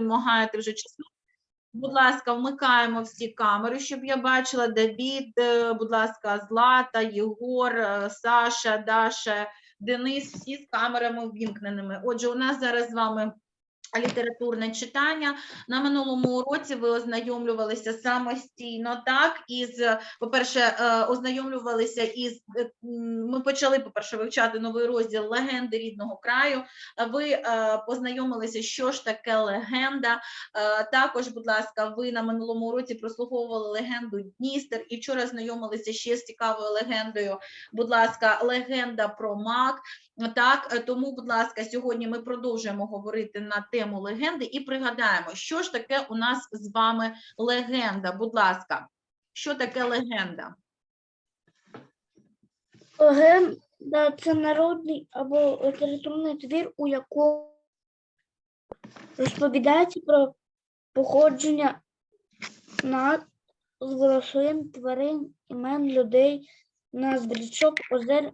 вимагаєте вже часу. Будь ласка, вмикаємо всі камери, щоб я бачила. Давід, е, будь ласка, Злата, Єгор, е, Саша, Даша, Денис, всі з камерами ввімкненими. Отже, у нас зараз з вами літературне читання. На минулому уроці ви ознайомлювалися самостійно, так, із, по-перше, е, ознайомлювалися із, е, ми почали, по-перше, вивчати новий розділ легенди рідного краю. Ви е, познайомилися, що ж таке легенда. Також, будь ласка, ви на минулому уроці прослуховували легенду Дністер і вчора знайомилися ще з цікавою легендою. Будь ласка, легенда про мак. Так, е, тому, будь ласка, сьогодні ми продовжуємо говорити на тему легенди і пригадаємо, що ж таке у нас з вами легенда. Будь ласка, що таке легенда? Легенда це народний або літературний твір, у якому розповідається про походження назв рослин, тварин, імен людей, назв річок, озер.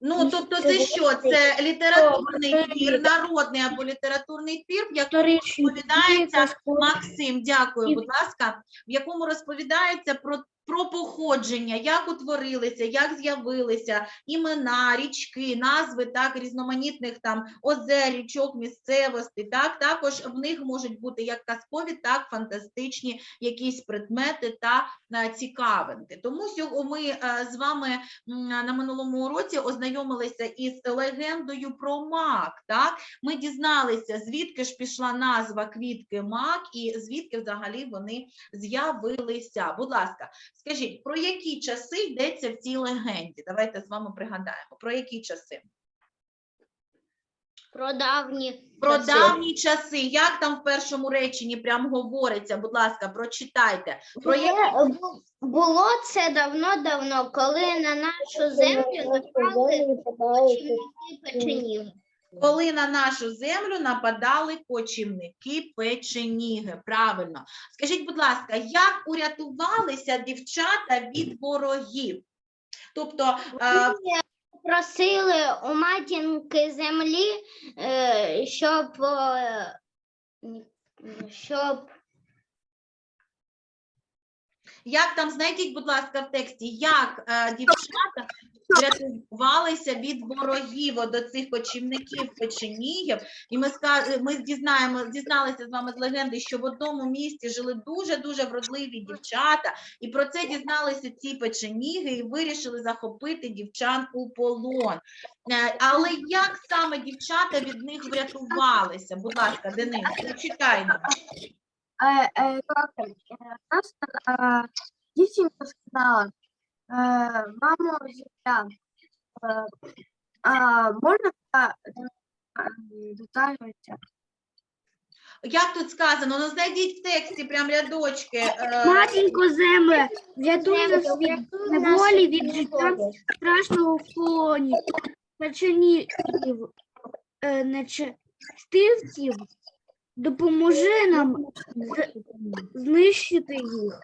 Ну, тобто, це що? Це літературний твір, народний або літературний твір, в якому розповідається Максим, дякую, будь ласка, в якому розповідається про, про походження, як утворилися, як з'явилися імена, річки, назви так різноманітних там озер, річок, місцевостей. Так також в них можуть бути як казкові, так фантастичні якісь предмети та е, цікавинки. Тому ми е, з вами на минулому уроці ознайомилися із легендою про мак. Так ми дізналися, звідки ж пішла назва квітки мак і звідки взагалі вони з'явилися. Будь ласка, скажіть, про які часи йдеться в цій легенді? Давайте з вами пригадаємо. Про які часи? Про давні Про часи. давні часи. Як там в першому реченні прям говориться? Будь ласка, прочитайте. Про які Було, це давно-давно, коли на нашу землю напали кочівники печенів. Коли на нашу землю нападали кочівники печеніги. Правильно. Скажіть, будь ласка, як урятувалися дівчата від ворогів? Тобто, е, Просили у матінки землі, е, щоб, е, щоб як там знайдіть, будь ласка, в тексті, як е, дівчата врятувалися від ворогів до цих кочівників печенігів. І ми ми дізнаємо, дізналися з вами з легенди, що в одному місті жили дуже дуже вродливі дівчата, і про це дізналися ці печеніги і вирішили захопити дівчат у полон. Е, Але як саме дівчата від них врятувалися? Будь ласка, Денис, прочитай нам. Е, е, как, нас е, дівчинка сказала, мамо, а можна та- е. Як тут сказано? Ну знайдіть в тексті прям рядочки. е, Матінко земле, врятуй нас від неволі, від життя страшного в полоні, печенів, е, нечистивців, допоможи нам знищити їх.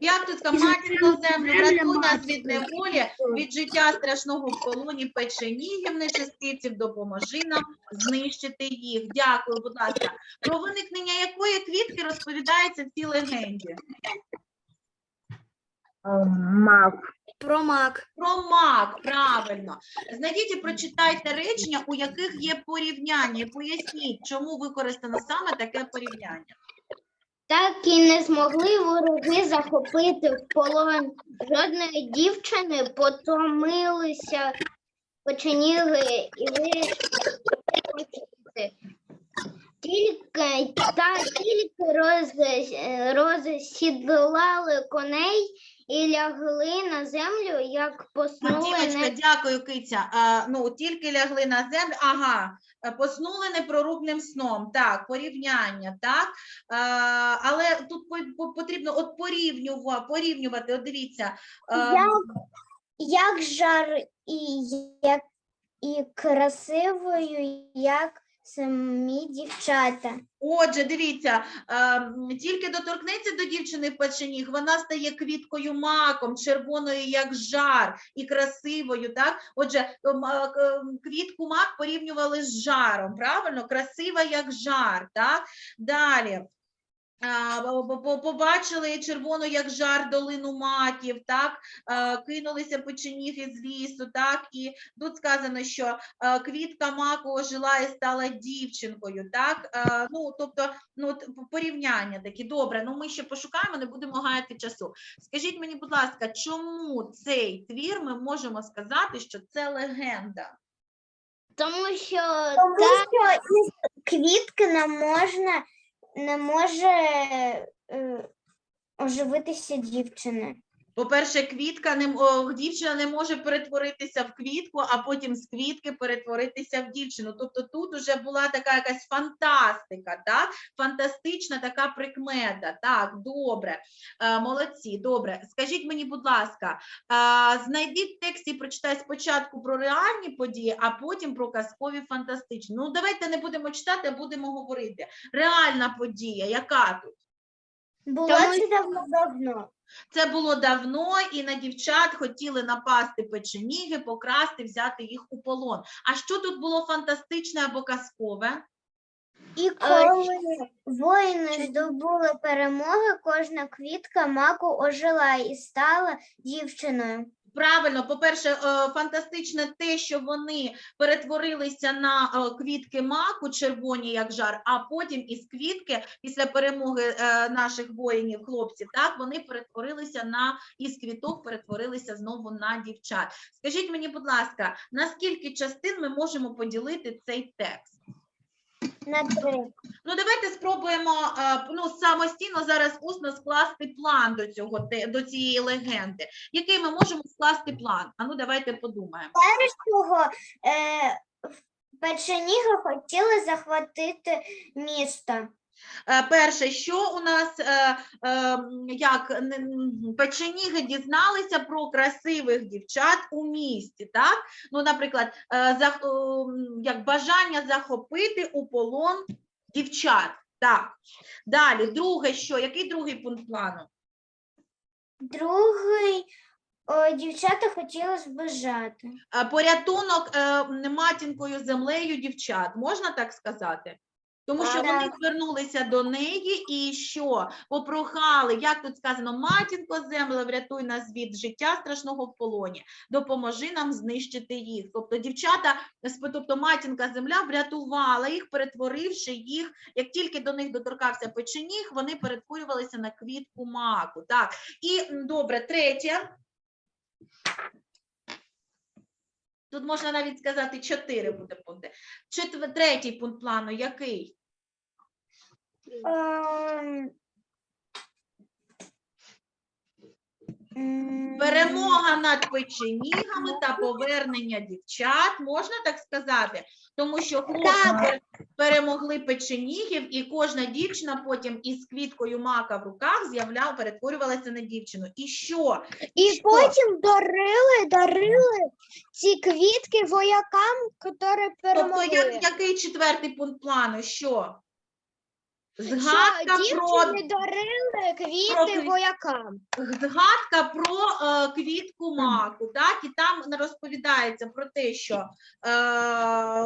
Як тут сказано? Матінко землю, врятуй нас від неволі, від життя страшного в полоні печенігів, нечистивців, допоможи нам знищити їх. Дякую, будь ласка. Про виникнення якої квітки розповідається в цій легенді? Мав. Про мак. Про мак, правильно. Знайдіть і прочитайте речення, у яких є порівняння. І Поясніть, чому використано саме таке порівняння. Так і не змогли вороги захопити в полон жодної дівчини, потомилися печеніги і вирішили почути. Тільки та тільки роз, розсідлали коней і лягли на землю, як поснули Дімочка, не дякую, Киця. А, ну, тільки лягли на землю. Ага, е, поснули непрорубним сном. Так, порівняння, так. А, але тут по- по- потрібно от порівнювати, порівнювати. От дивіться. е, Як, як жар і як і красивою, як самі дівчата. Отже, дивіться, ем, тільки доторкнеться до дівчини печеніг, вона стає квіткою маком, червоною, як жар, і красивою. Так, отже, к- ем, квітку мак порівнювали з жаром. Правильно, красива як жар. Так, далі. Побачили червону, як жар долину маків, так кинулися печеніги з лісу, так і тут сказано, що квітка маку ожила і стала дівчинкою, так ну тобто, ну порівняння такі. Добре, ну ми ще пошукаємо, не будемо гаяти часу. Скажіть мені, будь ласка, чому цей твір ми можемо сказати, що це легенда? Тому що Тому так, що із квітки не можна, не може е, оживитися дівчина. По-перше, квітка не о, дівчина не може перетворитися в квітку, а потім з квітки перетворитися в дівчину. Тобто тут уже була така якась фантастика, так? фантастична така прикмета. Так, добре, е, молодці, добре. Скажіть мені, будь ласка, е, знайдіть в тексті, прочитай спочатку про реальні події, а потім про казкові фантастичні. Ну, давайте не будемо читати, а будемо говорити. Реальна подія, яка тут? Було Тому це давно-давно. Це було давно, і на дівчат хотіли напасти печеніги, покрасти, взяти їх у полон. А що тут було фантастичне або казкове? І коли воїни здобули перемоги, кожна квітка маку ожила і стала дівчиною. Правильно, по-перше, е, фантастичне те, що вони перетворилися на е, квітки маку, червоні як жар, а потім із квітки, після перемоги е, наших воїнів, хлопців, так вони перетворилися на із квіток, перетворилися знову на дівчат. Скажіть мені, будь ласка, на скільки частин ми можемо поділити цей текст? На три. Ну, давайте спробуємо е, ну, самостійно зараз усно скласти план до цього до цієї легенди. Який ми можемо скласти план? А ну давайте подумаємо. Першого е, печеніга хотіли захватити місто. Е, Перше, що у нас е, е, як печеніги дізналися про красивих дівчат у місті, так? Ну, наприклад, як бажання захопити у полон дівчат. Так. Далі, друге, що? Який другий пункт плану? Другий о, дівчата хотіли збежати. Порятунок матінкою землею дівчат, можна так сказати? Тому що вони звернулися до неї і що? Попрохали, як тут сказано, матінко земле, врятуй нас від життя страшного в полоні, допоможи нам знищити їх. Тобто дівчата, тобто матінка земля врятувала їх, перетворивши їх, як тільки до них доторкався печеніг, вони перетворювалися на квітку маку. Так, і добре, третє. Тут можна навіть сказати чотири буде пункти. Четвер... Третій пункт плану який? Ем, Перемога над печенігами та повернення дівчат, можна так сказати? Тому що хлопці перемогли печенігів, і кожна дівчина потім із квіткою мака в руках з'являв, перетворювалася на дівчину. І що? І що? потім дарили, дарили ці квітки воякам, які Тобто, перемогли. як, який четвертий пункт плану? Що? Згадка Що про дівчини дарили про квіти квіт- воякам. згадка про е, квітку маку, так, і там розповідається про те, що е,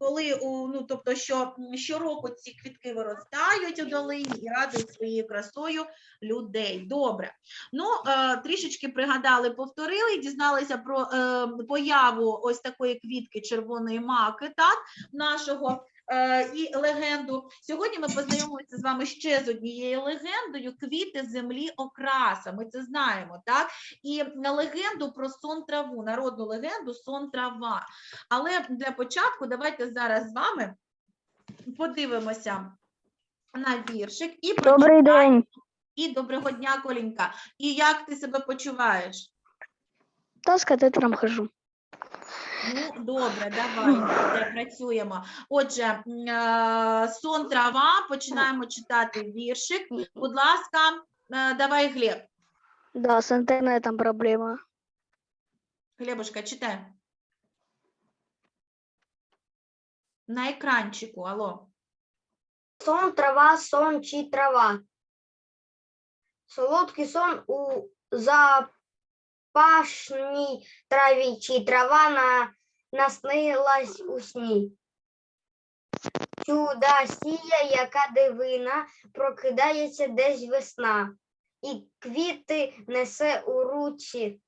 коли у- ну, тобто, що щороку ці квітки виростають у долині і радують своєю красою людей. Добре. Ну, е, трішечки пригадали, повторили, дізналися про е, появу ось такої квітки червоної маки, так, нашого. Е, І легенду. Сьогодні ми познайомимося з вами ще з однією легендою квіти землі окраса. Ми це знаємо, так? І на легенду про сон траву, народну легенду сон трава. Але для початку давайте зараз з вами подивимося на віршик і Добрий день. І доброго дня, Колінька. І як ти себе почуваєш? Та з катетером хожу. Ну, добре, давай, працюємо. Отже, е, сон трава, починаємо читати віршик. Будь ласка, е, давай, Глеб. Да, з інтернетом проблема. Глебушка, читай. На екранчику, алло. Сон, трава, сон чи трава. Солодкий сон у запашній траві, чи трава на, наснилась у сні. Чудасія, яка дивина, прокидається десь весна, і квіти несе у руці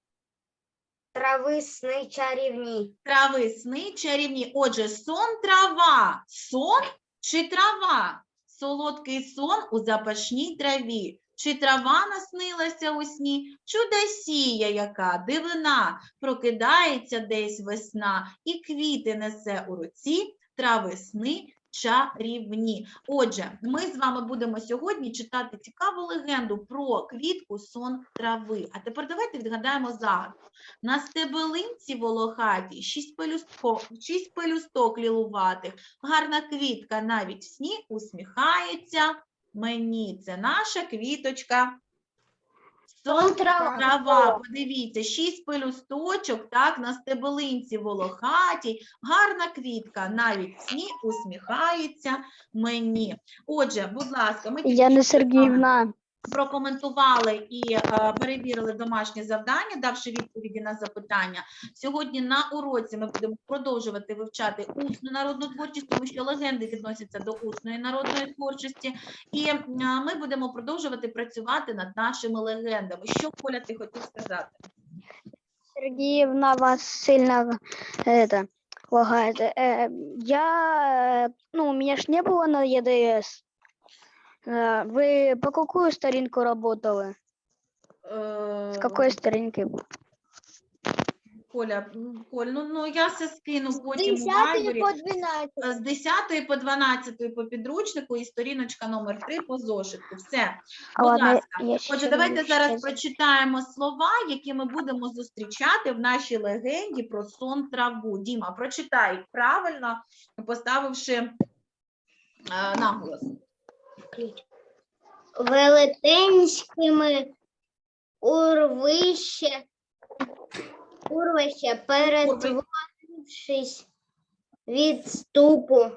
трави сни чарівні. Трави, сни, чарівні. Отже, сон, трава. Сон чи трава? Солодкий сон у запашній траві. Чи трава наснилася у сні? Чудосія яка, дивина, прокидається десь весна, і квіти несе у руці, трави сни чарівні. Отже, ми з вами будемо сьогодні читати цікаву легенду про квітку сон трави. А тепер давайте відгадаємо загадку. На стебелинці волохатій, шість пелюсток, шість пелюсток лілуватих, гарна квітка навіть в сні усміхається мені. Це наша квіточка. Сонтрава. трава. подивіться, шість пелюсточок, так, на стебелинці волохатій, гарна квітка, навіть сні усміхається мені. Отже, будь ласка, ми Яна Сергіївна, прокоментували і е, перевірили домашнє завдання, давши відповіді на запитання. Сьогодні на уроці ми будемо продовжувати вивчати усну народну творчість, тому що легенди відносяться до усної народної творчості. І е, ми будемо продовжувати працювати над нашими легендами. Що Коля, ти хотів сказати? Сергіївна вас сильно это, лагает. Э, я, э, ну, у меня ж не было на ЕДС. Э, Вы по какую старинку работали? Е, С какой старинки? Коля, Коль, ну, ну я все скину потім у Вайбері. 12. З 10 по 12 по підручнику і сторіночка номер 3 по зошитку. Все. А Будь ладно, ласка. я Отже, давайте думаю, зараз прочитаємо слова, які ми будемо зустрічати в нашій легенді про сон траву. Діма, прочитай правильно, поставивши е, наголос. Велетенськими урвище, урвище перетворившись відступу,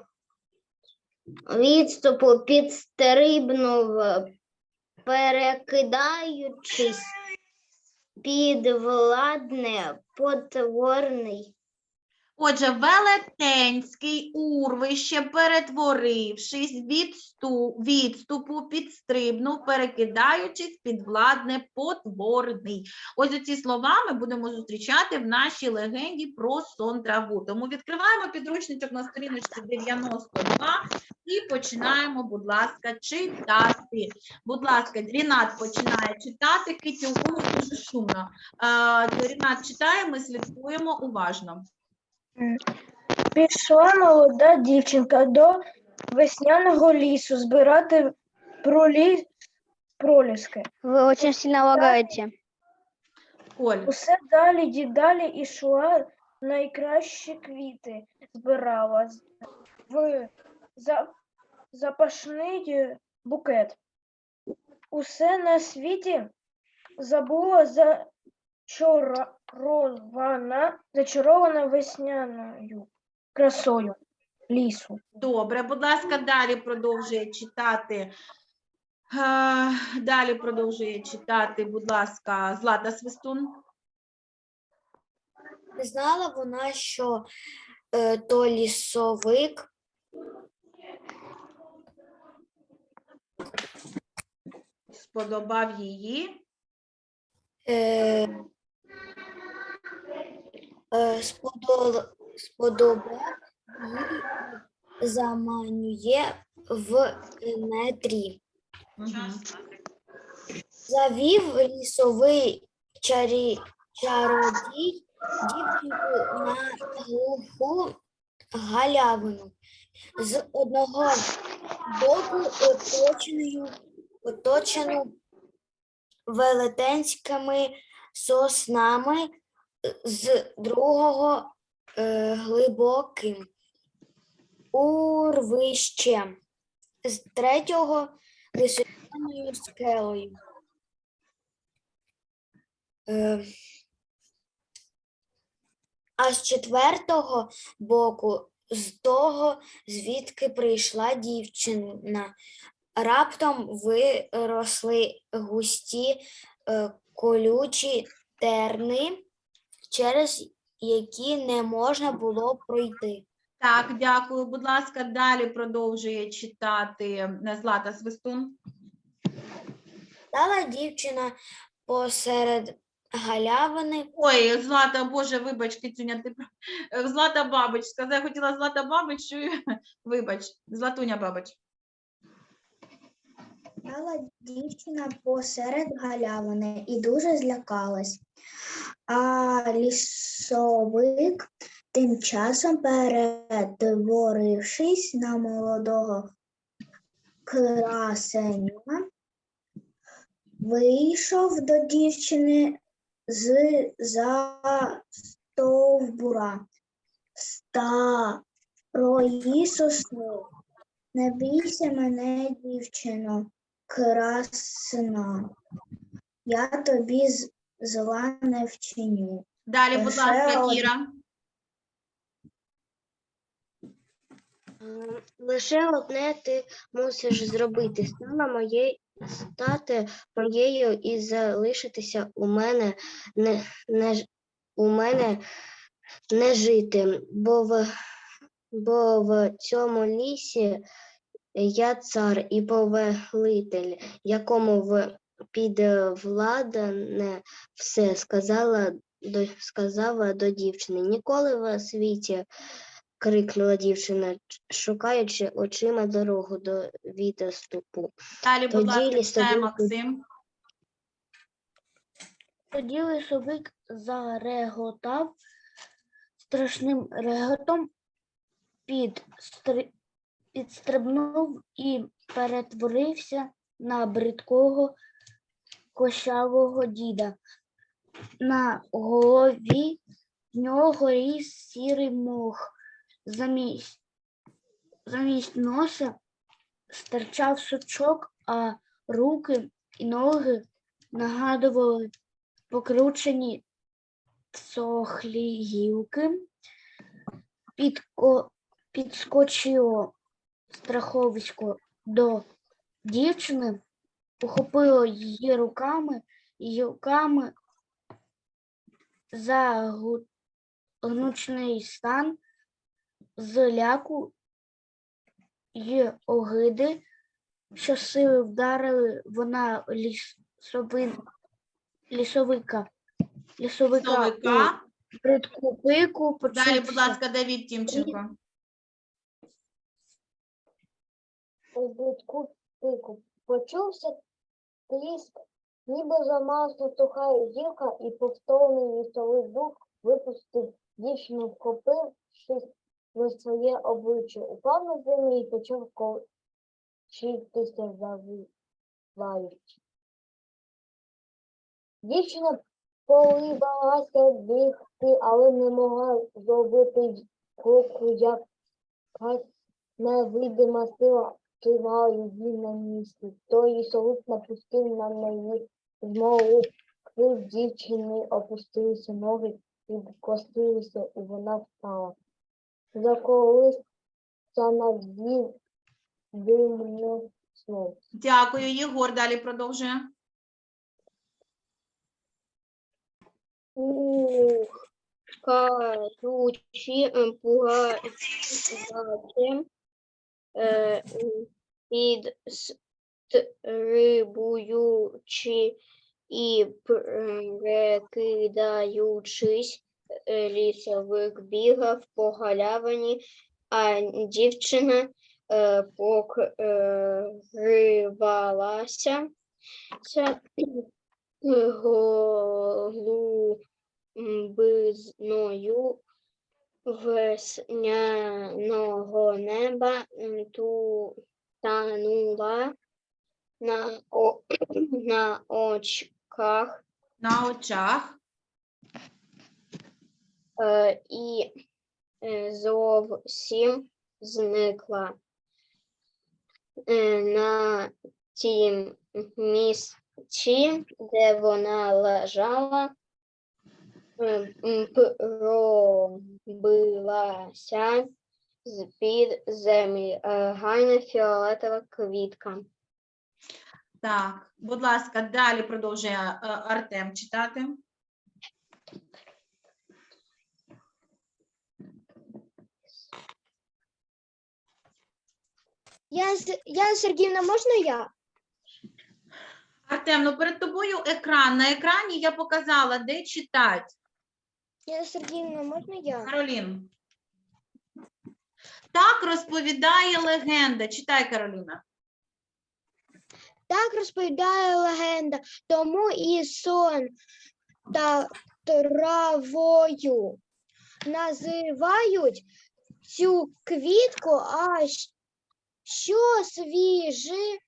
відступу підстрибнув, перекидаючись під владне потворний. Отже, велетенський урвище, перетворившись відсту, відступу, підстрибнув, перекидаючись під владне потворний. Ось оці слова ми будемо зустрічати в нашій легенді про сон траву. Тому відкриваємо підручничок на сторіночці 92 і починаємо, будь ласка, читати. Будь ласка, Рінат починає читати. Китю, дуже шумно. Е, Рінат читає, ми слідкуємо уважно. Пішла молода дівчинка до весняного лісу збирати пролі... проліски. Вы очень сильно лагаете. Коль. Усе далі ді далі ішла найкращі квіти, збирала з- в за... запашний букет. Усе на світі забула зачарована, зачарована весняною красою лісу. Добре, будь ласка, далі продовжує читати. Е, Далі продовжує читати, будь ласка, Злата Свистун. Не знала вона, що е, то лісовик Сподобав її. е, сподобав їй заманює в нетрі. Завів лісовий чарі, чародій дівчинку на глуху галявину. З одного боку оточеною, оточену велетенськими соснами, з другого е, глибоким урвищем, з третього височеною скелею. Е, а з четвертого боку з того, звідки прийшла дівчина. Раптом виросли густі е, колючі терни, через які не можна було пройти. Так, дякую. Будь ласка, далі продовжує читати е, Злата Свистун. Стала дівчина посеред галявини, Ой, Злата, Боже, вибач, Кицюня, ти Злата Бабич, сказала, хотіла Злата Бабич, вибач, Златуня Бабич. Стала дівчина посеред галявини і дуже злякалась. А лісовик тим часом, перетворившись на молодого красеня, вийшов до дівчини з за стовбура старої сосни. Не бійся мене, дівчино, красна. Я тобі зла не вчиню. Далі, будь ласка, один. Кіра. Ем, Лише одне ти мусиш зробити стала моєю стати моєю і залишитися у мене не, не ж- у мене не жити, бо в, бо в цьому лісі я цар і повелитель, якому в підвладне все сказала до, сказала до дівчини. Ніколи в світі крикнула дівчина, шукаючи очима дорогу до відступу. Далі, будь ласка, читає Максим. Тоді лісовик зареготав страшним реготом, під підстри... підстрибнув і перетворився на бридкого кощавого діда. На голові в нього ріс сірий мох. Замість, замість носа стирчав сучок, а руки і ноги нагадували покручені сохлі гілки, підко, підскочило страховисько до дівчини, ухопило її руками і гілками за гнучний стан з ляку й огиди, що сили вдарили вона лісовин, лісовика, лісовика, Совика. у пику, Далі, будь ласка, Давід Тімченко. У пику почувся тріск, ніби замасла суха гілка, і повторний лісовий дух випустив дівчину, вхопившись за своє обличчя, упав на землю і почав кочитися завиваючи. Дівчина полибалася бігти, але не могла зробити кроку, як якась невидима сила тримала її на місці. Той лісовик напустив на неї змову крив дівчини, опустилися ноги і вкостилися, і вона встала. Заколися над дім димне сном. Дякую, Єгор. Далі продовжує. Ух, кажучи, е, пугачем, підстрибуючи і перекидаючись, е, лісовик бігав по галявині, а дівчина е, покривалася голубизною весняного неба танула на, о, на очках На очах. е, і е, зовсім зникла е, на тім місці, де вона лежала, пробилася з-під землі, е, гайна фіолетова квітка. Так, будь ласка, далі продовжує е, Артем читати. Яна Сергіївна, можна я? Артем, ну перед тобою екран. На екрані я показала, де читати. Яна Сергіївна, можна я? Каролін. Так розповідає легенда. Читай, Кароліна. Так розповідає легенда, тому і сон та травою називають цю квітку, а що свіже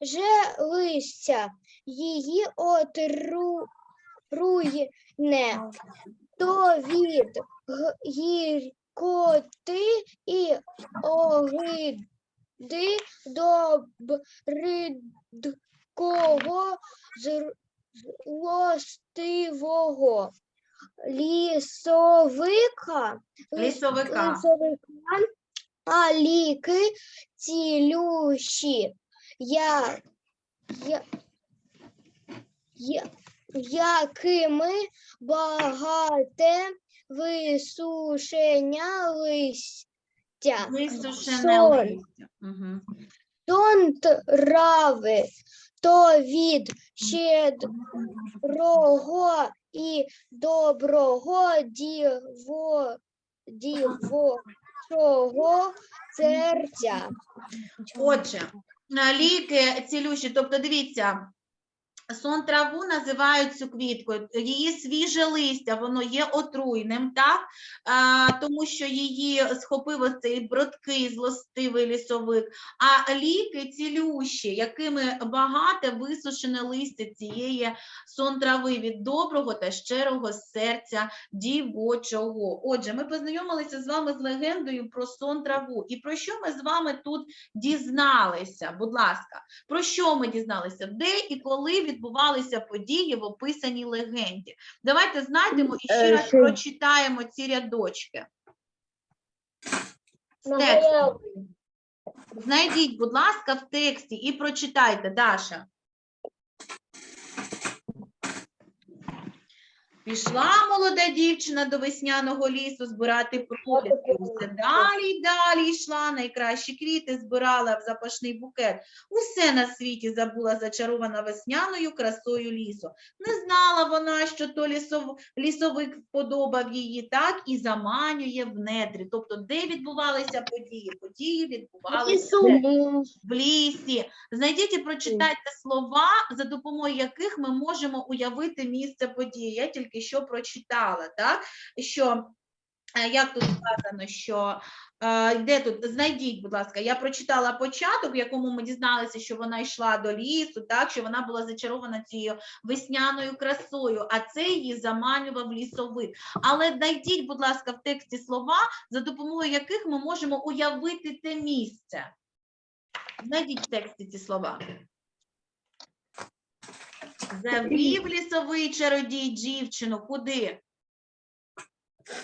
же листя її отруйне, то від гіркоти і огиди до бридкого злостивого лісовика, Лісовика. лісовика, а ліки цілющі. Я, я, я, якими багате висушення листя. Висушене сон. листя. Угу. Тон трави, то від щедрого і доброго діво, дівочого серця. Отже, ліки цілющі, тобто дивіться, сон траву називають цю квітку, її свіже листя, воно є отруйним, так? А, тому що її схопив оцей бродкий злостивий лісовик, а ліки цілющі, якими багате висушене листя цієї сон трави від доброго та щирого серця дівочого. Отже, ми познайомилися з вами з легендою про сон траву. І про що ми з вами тут дізналися? Будь ласка, про що ми дізналися? Де і коли відбувалися події в описаній легенді? Давайте знайдемо і ще раз прочитаємо ці рядочки. З тексту. Знайдіть, будь ласка, в тексті і прочитайте, Даша. Пішла молода дівчина до весняного лісу збирати проліски. Усе далі й далі йшла, найкращі квіти збирала в запашний букет. Усе на світі забула зачарована весняною красою лісу. Не знала вона, що то лісов... лісовик вподобав її, так і заманює в нетрі. Тобто, де відбувалися події? Події відбувалися в лісі. Знайдіть і прочитайте слова, за допомогою яких ми можемо уявити місце події. Я тільки що прочитала, так? Що е, як тут сказано, що е, де тут знайдіть, будь ласка, я прочитала початок, в якому ми дізналися, що вона йшла до лісу, так що вона була зачарована цією весняною красою, а це її заманював лісовик. Але знайдіть, будь ласка, в тексті слова, за допомогою яких ми можемо уявити те місце. Знайдіть в тексті ці слова. Завів лісовий чародій дівчину. Куди?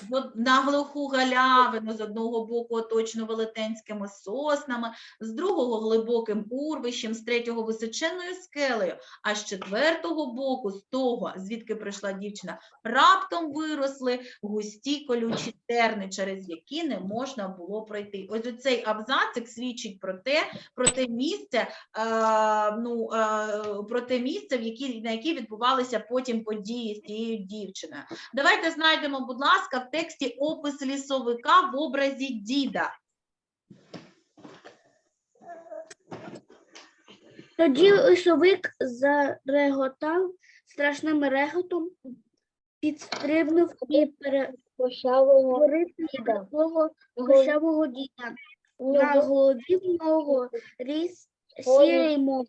До- На глуху галявину з одного боку оточену велетенськими соснами, з другого глибоким урвищем, з третього височенною скелею, а з четвертого боку, з того, звідки прийшла дівчина, раптом виросли густі колючі терни, через які не можна було пройти. Ось оцей абзацик свідчить про те, про те місце, е, ну, е, про те місце, в які, на які відбувалися потім події з цією дівчиною. Давайте знайдемо, будь ласка, в тексті опис лісовика в образі діда. Тоді лисовик зареготав страшним реготом, підстрибнув і на свого діда. На голові в нього ріс сірий мох.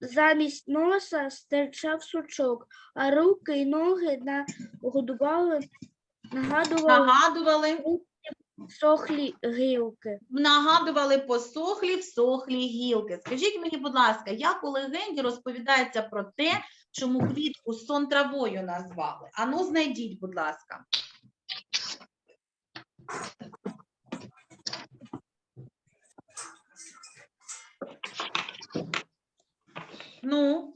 Замість носа стирчав сучок, а руки й ноги нагодували, Нагадували, Нагадували, сохлі гілки. нагадували посохлі всохлі гілки. Скажіть мені, будь ласка, як у легенді розповідається про те, чому квітку сон травою назвали? Ану, знайдіть, будь ласка. Ну,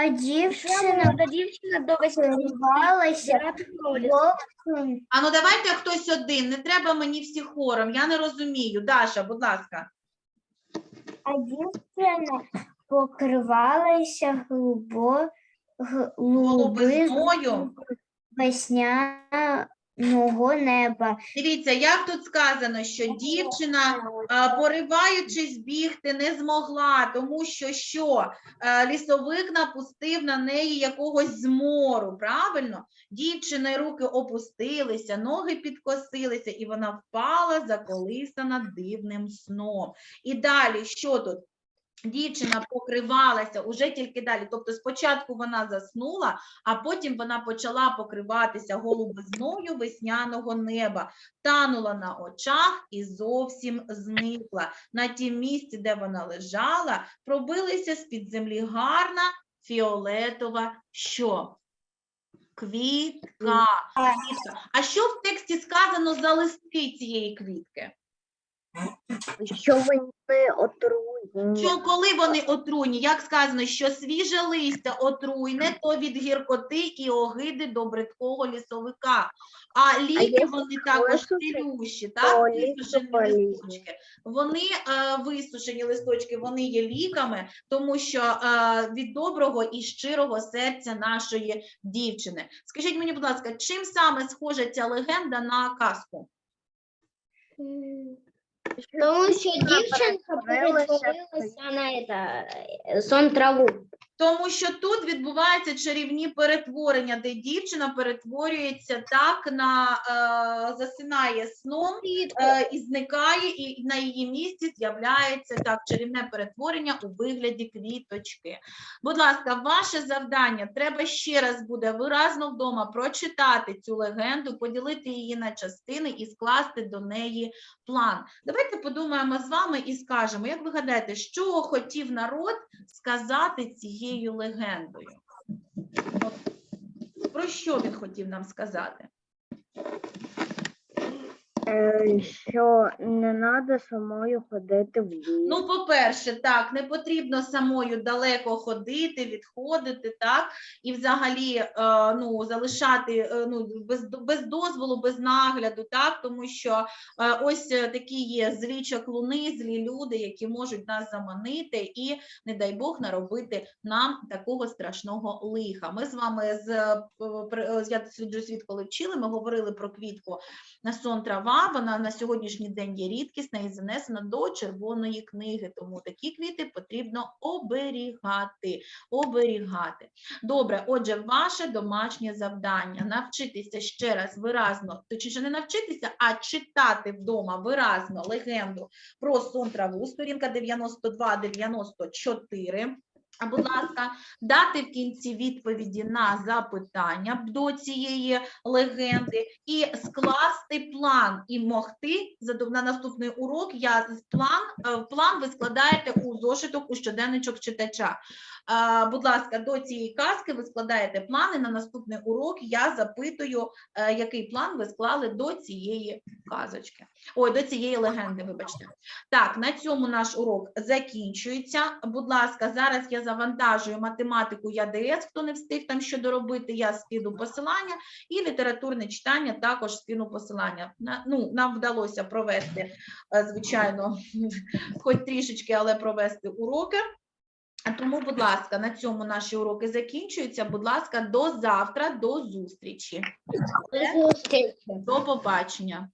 А дівчина, Та дівчина до а ну давайте хтось один. Не треба мені всі хором. Я не розумію. Даша, будь ласка. А дівчина покривалася глубо, глуби Голубизною. Весняного неба. Дивіться, як тут сказано, що дівчина, а, пориваючись бігти, не змогла, тому що що Е, лісовик напустив на неї якогось змору. Правильно? Дівчини руки опустилися, ноги підкосилися, і вона впала, заколисана дивним сном. І далі, що тут? Дівчина покривалася уже тільки далі. Тобто спочатку вона заснула, а потім вона почала покриватися голубизною весняного неба, танула на очах і зовсім зникла. На тім місці, де вона лежала, пробилася з-під землі гарна фіолетова що? Квітка. А що в тексті сказано за листки цієї квітки? Що вони отруйні. Що коли вони отруйні, як сказано, що свіже листя отруйне, то від гіркоти і огиди до бридкого лісовика. А ліки вони також цілющі, так? Висушені листочки. Вони е, висушені листочки, вони є ліками, тому що е, від доброго і щирого серця нашої дівчини. Скажіть мені, будь ласка, чим саме схожа ця легенда на казку? Тому що дівчинка перетворилася на это, сон траву. Тому що тут відбуваються чарівні перетворення, де дівчина перетворюється так на е, засинає сном е, і зникає, і на її місці з'являється так чарівне перетворення у вигляді квіточки. Будь ласка, ваше завдання треба ще раз буде виразно вдома прочитати цю легенду, поділити її на частини і скласти до неї план. Давайте подумаємо з вами і скажемо, як ви гадаєте, що хотів народ сказати цією легендою? От Про що він хотів нам сказати? Е, Що не треба самою ходити в ліс. Ну, по-перше, так, не потрібно самою далеко ходити, відходити, так, і взагалі е, ну, залишати е, ну, без, без дозволу, без нагляду, так, тому що ось такі є злі чаклуни, злі люди, які можуть нас заманити і, не дай Бог, наробити нам такого страшного лиха. Ми з вами з я свіджу світ, коли вчили, ми говорили про квітку на сон трава. Вона на сьогоднішній день є рідкісна і занесена до червоної книги. Тому такі квіти потрібно оберігати. Оберігати. Добре, отже, ваше домашнє завдання навчитися ще раз виразно, точніше не навчитися, а читати вдома виразно легенду про сон траву, сторінка 92-94. Будь ласка, дати в кінці відповіді на запитання до цієї легенди і скласти план і могти на наступний урок. Я план е, план ви складаєте у зошиток у щоденничок читача. Будь ласка, до цієї казки ви складаєте плани. На наступний урок я запитую, е, який план ви склали до цієї казочки. Ой, до цієї легенди, вибачте. Так, на цьому наш урок закінчується. Будь ласка, зараз я завантажую математику ЯДС. Хто не встиг там що доробити, я скину посилання. І літературне читання також скину посилання. На, ну, нам вдалося провести, е, звичайно, хоч трішечки, але провести уроки. Тому, будь ласка, на цьому наші уроки закінчуються. Будь ласка, до завтра, до зустрічі. До зустрічі. До побачення.